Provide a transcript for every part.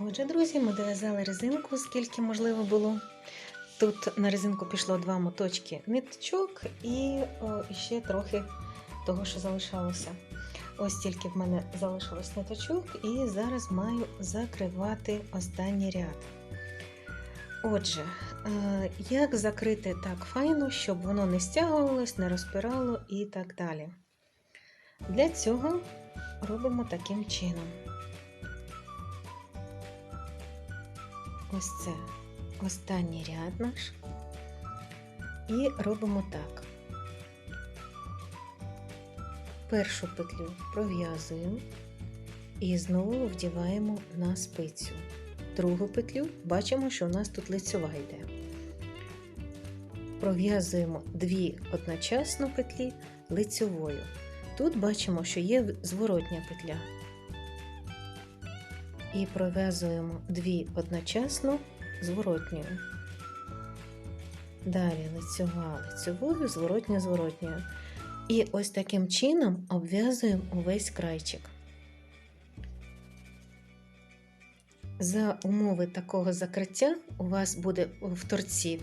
Отже, друзі, ми дов'язали резинку, скільки можливо було. Тут на резинку пішло два моточки ниточок і о, ще трохи того, що залишалося. Ось тільки в мене залишилось ниточок, і зараз маю закривати останній ряд. Отже, е, як закрити так файно, щоб воно не стягувалось, не розпирало і так далі. Для цього робимо таким чином. Ось це останній ряд наш. І робимо так. Першу петлю пров'язуємо і знову вдіваємо на спицю. Другу петлю бачимо, що у нас тут лицьова йде. Пров'язуємо дві одночасно петлі лицьовою. Тут бачимо, що є зворотня петля. І пров'язуємо дві одночасно зворотньою. Далі лицьова лицьовою, зворотня зворотньою. І ось таким чином обв'язуємо увесь крайчик. За умови такого закриття у вас буде в торці,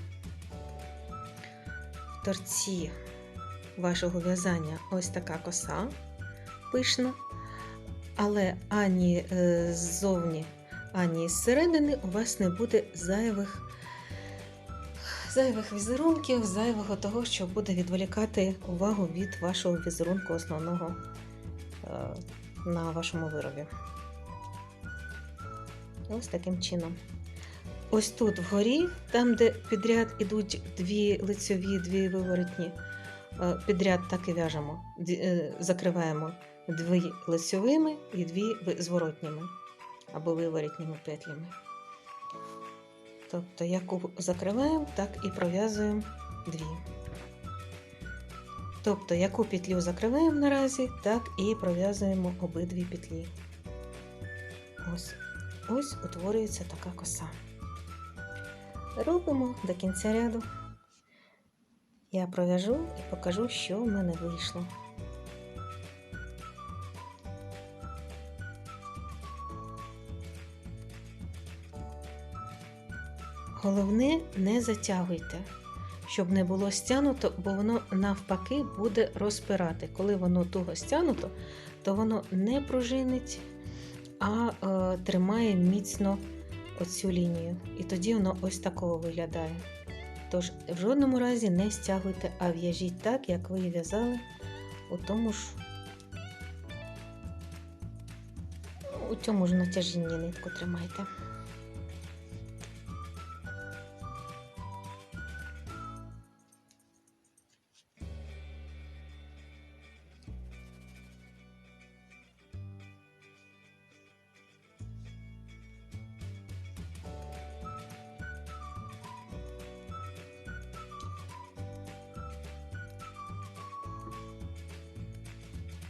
в торці вашого в'язання ось така коса пишна, але ані е, ззовні, ані зсередини у вас не буде зайвих зайвих візерунків, зайвого того, що буде відволікати увагу від вашого візерунку основного е, на вашому виробі. Ось таким чином. Ось тут вгорі, там, де підряд ідуть дві лицьові, дві виворотні, підряд так і в'яжемо, е, закриваємо дві лицьовими і дві зворотніми або виворотніми петлями. Тобто, яку закриваємо, так і пров'язуємо дві. Тобто, яку петлю закриваємо наразі, так і пров'язуємо обидві петлі. Ось, ось утворюється така коса. Робимо до кінця ряду. Я пров'яжу і покажу, що в мене вийшло. Головне, не затягуйте, щоб не було стягнуто, бо воно навпаки буде розпирати. Коли воно туго стягнуто, то воно не пружинить, а е, тримає міцно оцю лінію. І тоді воно ось такого виглядає. Тож, в жодному разі не стягуйте, а в'яжіть так, як ви в'язали у тому ж у цьому ж натяжінні нитку тримайте.